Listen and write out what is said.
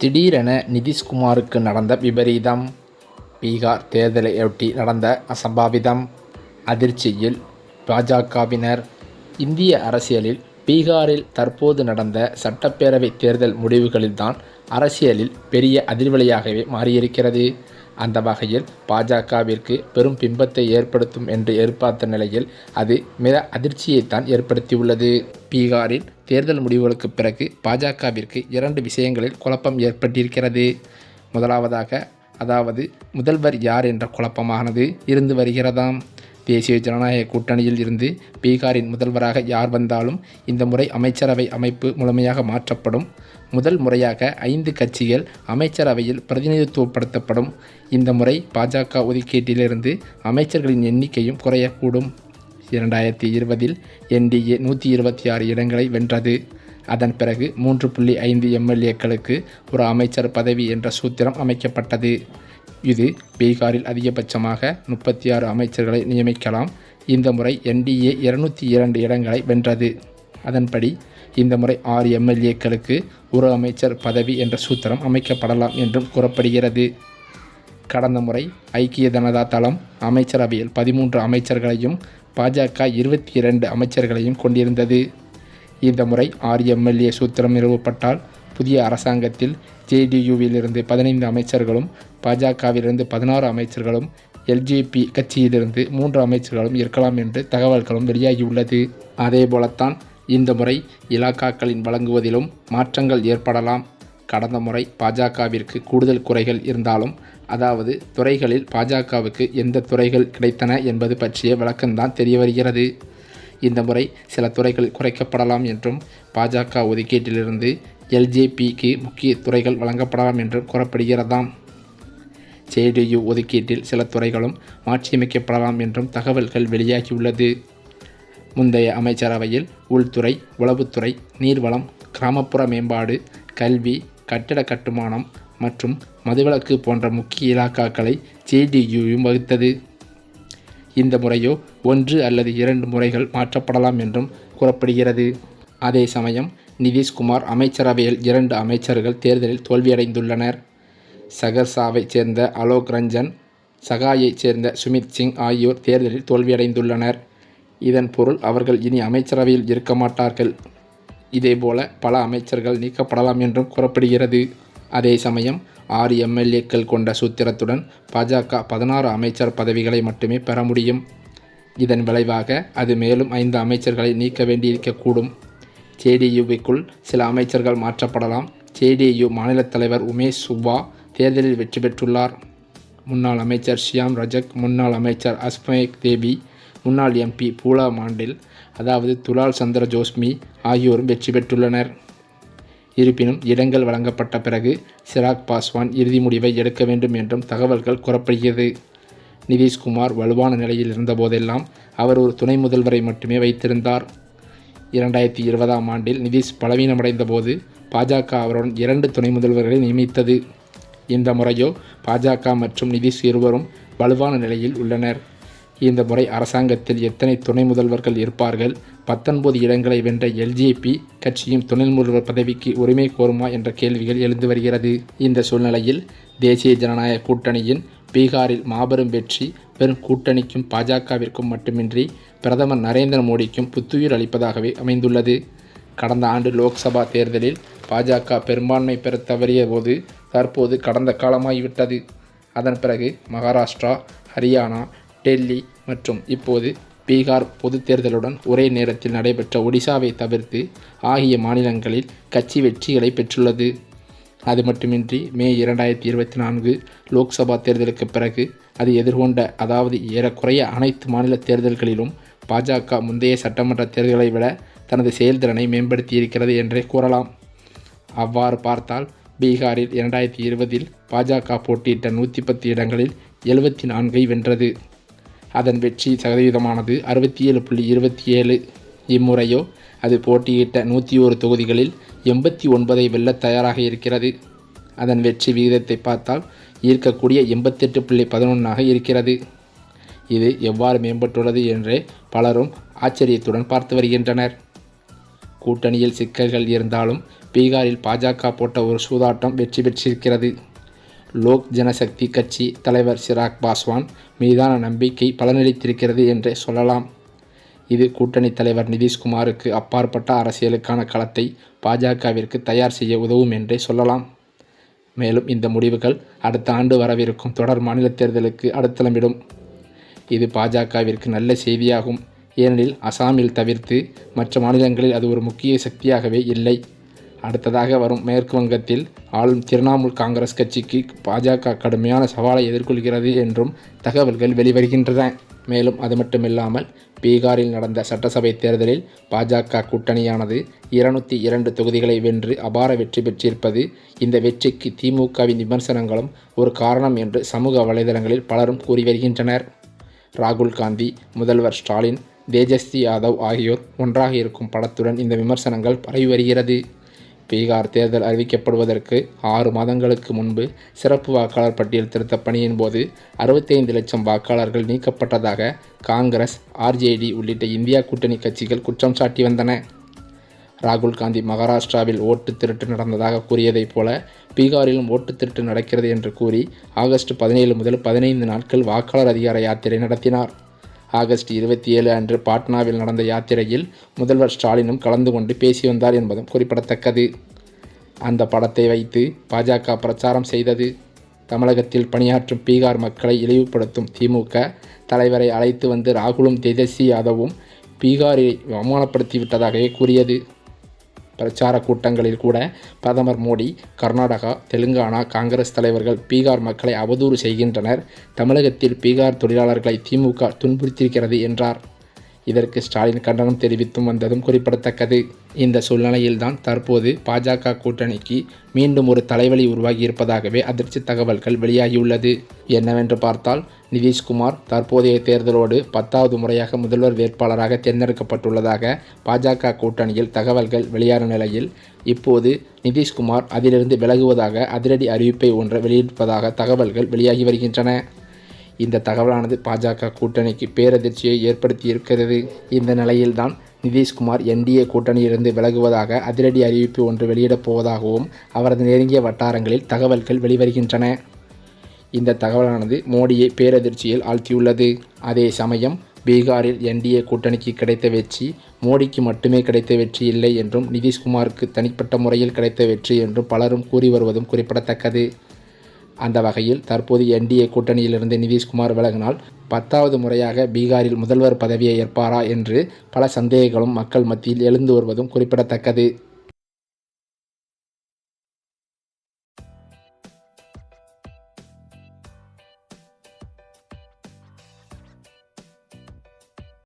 திடீரென நிதிஷ்குமாருக்கு நடந்த விபரீதம். பீகார் தேர்தலையொட்டி நடந்த அசம்பாவிதம். அதிர்ச்சியில் பாஜகவினர் இந்திய அரசியலில் பீகாரில் தற்போது நடந்த சட்டப்பேரவை தேர்தல் முடிவுகளில்தான் அரசியலில் பெரிய அதிர்வலையாகவே மாறியிருக்கிறது. அந்த வகையில் பாஜகவிற்கு பெரும் பிம்பத்தை ஏற்படுத்தும் என்று எதிர்பார்த்த நிலையில் அது மிக அதிர்ச்சியைத்தான் ஏற்படுத்தியுள்ளது. பீகாரில் தேர்தல் முடிவுகளுக்கு பிறகு பாஜகவிற்கு இரண்டு விஷயங்களில் குழப்பம் ஏற்பட்டிருக்கிறது. முதலாவதாக அதாவது முதல்வர் யார் என்ற குழப்பமானது இருந்து வருகிறதாம். தேசிய ஜனநாயக கூட்டணியில் இருந்து பீகாரின் முதல்வராக யார் வந்தாலும் இந்த முறை அமைச்சரவை அமைப்பு முழுமையாக மாற்றப்படும். முதல் முறையாக ஐந்து கட்சிகள் அமைச்சரவையில் பிரதிநிதித்துவப்படுத்தப்படும். இந்த முறை பாஜக ஒதுக்கீட்டிலிருந்து அமைச்சர்களின் எண்ணிக்கையும் குறையக்கூடும். இரண்டாயிரத்தி இருபதில் என்டிஏ நூற்றி இருபத்தி ஆறு இடங்களை வென்றது. அதன் பிறகு மூன்று புள்ளி ஐந்து எம்எல்ஏக்களுக்கு ஒரு அமைச்சர் பதவி என்ற சூத்திரம் அமைக்கப்பட்டது. இது பீகாரில் அதிகபட்சமாக முப்பத்தி ஆறு அமைச்சர்களை நியமிக்கலாம். இந்த முறை என்டிஏ இருநூற்றி இரண்டு இடங்களை வென்றது. அதன்படி இந்த முறை ஆறு எம்எல்ஏக்களுக்கு ஒரு அமைச்சர் பதவி என்ற சூத்திரம் அமைக்கப்படலாம் என்றும் கூறப்படுகிறது. கடந்த முறை ஐக்கிய ஜனதா தளம் அமைச்சரவையில் பதிமூன்று அமைச்சர்களையும் பாஜக இருபத்தி இரண்டு அமைச்சர்களையும் கொண்டிருந்தது. இந்த முறை ஆறு எம்எல்ஏ சூத்திரம் நிறுவப்பட்டால் புதிய அரசாங்கத்தில் ஜேடியுவிலிருந்து பதினைந்து அமைச்சர்களும் பாஜகவிலிருந்து பதினாறு அமைச்சர்களும் எல்ஜேபி கட்சியிலிருந்து மூன்று அமைச்சர்களும் இருக்கலாம் என்று தகவல்களும் வெளியாகியுள்ளது. அதேபோலத்தான் இந்த முறை இலாக்காக்களின் வழங்குவதிலும் மாற்றங்கள் ஏற்படலாம். கடந்த முறை பாஜகவிற்கு கூடுதல் குறைகள் இருந்தாலும் அதாவது துறைகளில் பாஜகவுக்கு எந்த துறைகள் கிடைத்தன என்பது பற்றிய விளக்கம்தான் தெரிய வருகிறது. இந்த முறை சில துறைகள் குறைக்கப்படலாம் என்றும் பாஜக ஒதுக்கீட்டிலிருந்து எல்ஜேபிக்கு முக்கிய துறைகள் வழங்கப்படலாம் என்றும் கூறப்படுகிறதாம். ஜேடியு ஒதுக்கீட்டில் சில துறைகளும் மாற்றியமைக்கப்படலாம் என்றும் தகவல்கள் வெளியாகியுள்ளது. முந்தைய அமைச்சரவையில் உள்துறை உளவுத்துறை நீர்வளம் கிராமப்புற மேம்பாடு கல்வி கட்டிட கட்டுமானம் மற்றும் மதுவிலக்கு போன்ற முக்கிய இலாக்காக்களை ஜேடியூயும் வகுத்தது. இந்த முறையோ ஒன்று அல்லது இரண்டு முறைகள் மாற்றப்படலாம் என்றும் கூறப்படுகிறது. அதே சமயம் நிதிஷ்குமார் அமைச்சரவையில் இரண்டு அமைச்சர்கள் தேர்தலில் தோல்வியடைந்துள்ளனர். சகர்சாவைச் சேர்ந்த அலோக் ரஞ்சன் சகாயைச் சேர்ந்த சுமித் சிங் ஆகியோர் தேர்தலில் தோல்வியடைந்துள்ளனர். இதன் பொருள் அவர்கள் இனி அமைச்சரவையில் இருக்க மாட்டார்கள். இதேபோல பல அமைச்சர்கள் நீக்கப்படலாம் என்றும் கூறப்படுகிறது. அதே சமயம் ஆறு எம்எல்ஏக்கள் கொண்ட சூத்திரத்துடன் பாஜக பதினாறு அமைச்சர் பதவிகளை மட்டுமே பெற முடியும். இதன் விளைவாக அது மேலும் ஐந்து அமைச்சர்களை நீக்க வேண்டியிருக்கக்கூடும். ஜேடியுவுக்குள் சில அமைச்சர்கள் மாற்றப்படலாம். ஜேடியு மாநில தலைவர் உமேஷ் சுப்பா தேர்தலில் வெற்றி பெற்றுள்ளார். முன்னாள் அமைச்சர் ஷியாம் ரஜக் முன்னாள் அமைச்சர் அஸ்மேக் தேவி முன்னாள் எம்பி பூலா மாண்டில் அதாவது துலால் சந்திர ஜோஸ்மி ஆகியோரும் வெற்றி பெற்றுள்ளனர். இருப்பினும் இடங்கள் வழங்கப்பட்ட பிறகு சிராக் பாஸ்வான் இறுதி முடிவை எடுக்க வேண்டும் என்றும் தகவல்கள் கூறப்படுகிறது. நிதிஷ்குமார் வலுவான நிலையில் இருந்தபோதெல்லாம் அவர் ஒரு துணை முதல்வரை மட்டுமே வைத்திருந்தார். இரண்டாயிரத்தி இருபதாம் ஆண்டில் நிதிஷ் பலவீனமடைந்த போது பாஜக அவருடன் இரண்டு துணை முதல்வர்களை நியமித்தது. இந்த முறையோ பாஜக மற்றும் நிதிஷ் இருவரும் வலுவான நிலையில் உள்ளனர். இந்த முறை அரசாங்கத்தில் எத்தனை துணை முதல்வர்கள் இருப்பார்கள்? பத்தொன்பது இடங்களை வென்ற எல்ஜேபி கட்சியும் துணை முதல்வர் பதவிக்கு உரிமை கோருமா என்ற கேள்விகள் எழுந்து வருகிறது. இந்த சூழ்நிலையில் தேசிய ஜனநாயக கூட்டணியின் பீகாரில் மாபெரும் வெற்றி பெரும் கூட்டணிக்கும் பாஜகவிற்கும் மட்டுமின்றி பிரதமர் நரேந்திர மோடிக்கும் புத்துயிர் அளிப்பதாகவே அமைந்துள்ளது. கடந்த ஆண்டு லோக்சபா தேர்தலில் பாஜக பெரும்பான்மை பெற தவறிய போது தற்போது கடந்த காலமாகிவிட்டது. அதன் பிறகு மகாராஷ்டிரா ஹரியானா டெல்லி மற்றும் இப்போது பீகார் பொதுத் தேர்தலுடன் ஒரே நேரத்தில் நடைபெற்ற ஒடிசாவை தவிர்த்து ஆகிய மாநிலங்களில் கட்சி வெற்றிகளை பெற்றுள்ளது. அது மட்டுமின்றி மே இரண்டாயிரத்தி இருபத்தி நான்கு லோக்சபா தேர்தலுக்கு பிறகு அது எதிர்கொண்ட அதாவது ஏறக்குறைய அனைத்து மாநில தேர்தல்களிலும் பாஜக முந்தைய சட்டமன்ற தேர்தல்களை விட தனது செயல்திறனை மேம்படுத்தியிருக்கிறது என்றே கூறலாம். அவ்வாறு பார்த்தால் பீகாரில் இரண்டாயிரத்தி இருபதில் பாஜக போட்டியிட்ட நூற்றி பத்து இடங்களில் எழுபத்தி நான்கை வென்றது. அதன் வெற்றி சதவீதமானது. அறுபத்தி ஏழு புள்ளி இருபத்தி ஏழு இம்முறையோ அது போட்டியிட்ட நூற்றி ஒரு தொகுதிகளில் எண்பத்தி ஒன்பதை வெல்ல தயாராக இருக்கிறது. அதன் வெற்றி விகிதத்தை பார்த்தால் ஈர்க்கக்கூடிய எண்பத்தெட்டு புள்ளி பதினொன்றாக இருக்கிறது. இது எவ்வாறு மேம்பட்டுள்ளது என்றே பலரும் ஆச்சரியத்துடன் பார்த்து வருகின்றனர். கூட்டணியில் சிக்கல்கள் இருந்தாலும் பீகாரில் பாஜக போட்ட ஒரு சூதாட்டம் வெற்றி பெற்றிருக்கிறது. லோக் ஜனசக்தி கட்சி தலைவர் சிராக் பாஸ்வான் மீதான நம்பிக்கை பலனளித்திருக்கிறது என்றே சொல்லலாம். இது கூட்டணி தலைவர் நிதிஷ்குமாருக்கு அப்பாற்பட்ட அரசியலுக்கான களத்தை பாஜகவிற்கு தயார் செய்ய உதவும் என்றே சொல்லலாம். மேலும் இந்த முடிவுகள் அடுத்த ஆண்டு வரவிருக்கும் தொடர் மாநில தேர்தலுக்கு அடுத்தளமிடும். இது பாஜகவிற்கு நல்ல செய்தியாகும். ஏனெனில் அசாமில் தவிர்த்து மற்ற மாநிலங்களில் அது ஒரு முக்கிய சக்தியாகவே இல்லை. அடுத்ததாக வரும் மேற்கு வங்கத்தில் ஆளும் திரிணாமுல் காங்கிரஸ் கட்சிக்கு பாஜக கடுமையான சவாலை எதிர்கொள்கிறது என்றும் தகவல்கள் வெளிவருகின்றன. மேலும் அது மட்டுமில்லாமல் பீகாரில் நடந்த சட்டசபை தேர்தலில் பாஜக கூட்டணியானது இருநூத்தி இரண்டு தொகுதிகளை வென்று அபார வெற்றி பெற்றிருப்பது இந்த வெற்றிக்கு திமுகவின் விமர்சனங்களும் ஒரு காரணம் என்று சமூக வலைதளங்களில் பலரும் கூறி வருகின்றனர். ராகுல் காந்தி முதல்வர் ஸ்டாலின் தேஜஸ்வி யாதவ் ஆகியோர் ஒன்றாக இருக்கும் படத்துடன் இந்த விமர்சனங்கள் பரவி வருகிறது. பீகார் தேர்தல் அறிவிக்கப்படுவதற்கு ஆறு மாதங்களுக்கு முன்பு சிறப்பு வாக்காளர் பட்டியல் திருத்த பணியின் போது அறுபத்தைந்து லட்சம் வாக்காளர்கள் நீக்கப்பட்டதாக காங்கிரஸ் ஆர்ஜேடி உள்ளிட்ட இந்தியா கூட்டணி கட்சிகள் குற்றம் சாட்டி வந்தன. ராகுல் காந்தி மகாராஷ்டிராவில் ஓட்டு திருட்டு நடந்ததாக கூறியதைப் போல பீகாரிலும் ஓட்டு திருட்டு நடக்கிறது என்று கூறி ஆகஸ்ட் பதினேழு முதல் பதினைந்து நாட்கள் வாக்காளர் அதிகார யாத்திரை நடத்தினார். ஆகஸ்ட் இருபத்தி ஏழு அன்று பாட்னாவில் நடந்த யாத்திரையில் முதல்வர் ஸ்டாலினும் கலந்து கொண்டு பேசி வந்தார் என்பதும் குறிப்பிடத்தக்கது. அந்த படத்தை வைத்து பாஜக பிரச்சாரம் செய்தது தமிழகத்தில் பணியாற்றும் பீகார் மக்களை இழிவுபடுத்தும் திமுக. தலைவரை அழைத்து வந்து ராகுலும் தேஜஸ்வி யாதவும் பீகாரை அவமானப்படுத்தி விட்டதாகவே கூறியது. பிரச்சார கூட்டங்களில் கூட பிரதமர் மோடி கர்நாடகா தெலுங்கானா காங்கிரஸ் தலைவர்கள் பீகார் மக்களை அவதூறு செய்கின்றனர். தமிழகத்தில் பீகார் தொழிலாளர்களை திமுக துன்புறுத்தியிருக்கிறது என்றார். இதற்கு ஸ்டாலின் கண்டனம் தெரிவித்தும் வந்ததும் குறிப்பிடத்தக்கது. இந்த சூழ்நிலையில்தான் தற்போது பாஜக கூட்டணிக்கு மீண்டும் ஒரு தலைவலி உருவாகி இருப்பதாகவே அதிர்ச்சி தகவல்கள் வெளியாகியுள்ளது. என்னவென்று பார்த்தால் நிதிஷ்குமார் தற்போதைய தேர்தலோடு பத்தாவது முறையாக முதல்வர் வேட்பாளராக தேர்ந்தெடுக்கப்பட்டுள்ளதாக பாஜக கூட்டணியில் தகவல்கள் வெளியான நிலையில் இப்போது நிதிஷ்குமார் அதிலிருந்து விலகுவதாக அதிரடி அறிவிப்பை ஒன்றை வெளியிட்டிருப்பதாக தகவல்கள் வெளியாகி வருகின்றன. இந்த தகவலானது பாஜக கூட்டணிக்கு பேரதிர்ச்சியை ஏற்படுத்தியிருக்கிறது. இந்த நிலையில்தான் நிதிஷ்குமார் என்டிஏ கூட்டணியிலிருந்து விலகுவதாக அதிரடி அறிவிப்பு ஒன்று வெளியிடப் போவதாகவும் அவரது நெருங்கிய வட்டாரங்களில் தகவல்கள் வெளிவருகின்றன. இந்த தகவலானது மோடியை பேரதிர்ச்சியில் ஆழ்த்தியுள்ளது. அதே சமயம் பீகாரில் என்டிஏ கூட்டணிக்கு கிடைத்த வெற்றி மோடிக்கு மட்டுமே கிடைத்த வெற்றி இல்லை என்றும் நிதிஷ்குமாருக்கு தனிப்பட்ட முறையில் கிடைத்த வெற்றி என்றும் பலரும் கூறி வருவதும் குறிப்பிடத்தக்கது. அந்த வகையில் தற்போது என்டிஏ கூட்டணியிலிருந்து நிதிஷ்குமார் விலகினால் பத்தாவது முறையாக பீகாரில் முதல்வர் பதவியை ஏற்பாரா என்று பல சந்தேகங்களும் மக்கள் மத்தியில் எழுந்து வருவதும் குறிப்பிடத்தக்கது.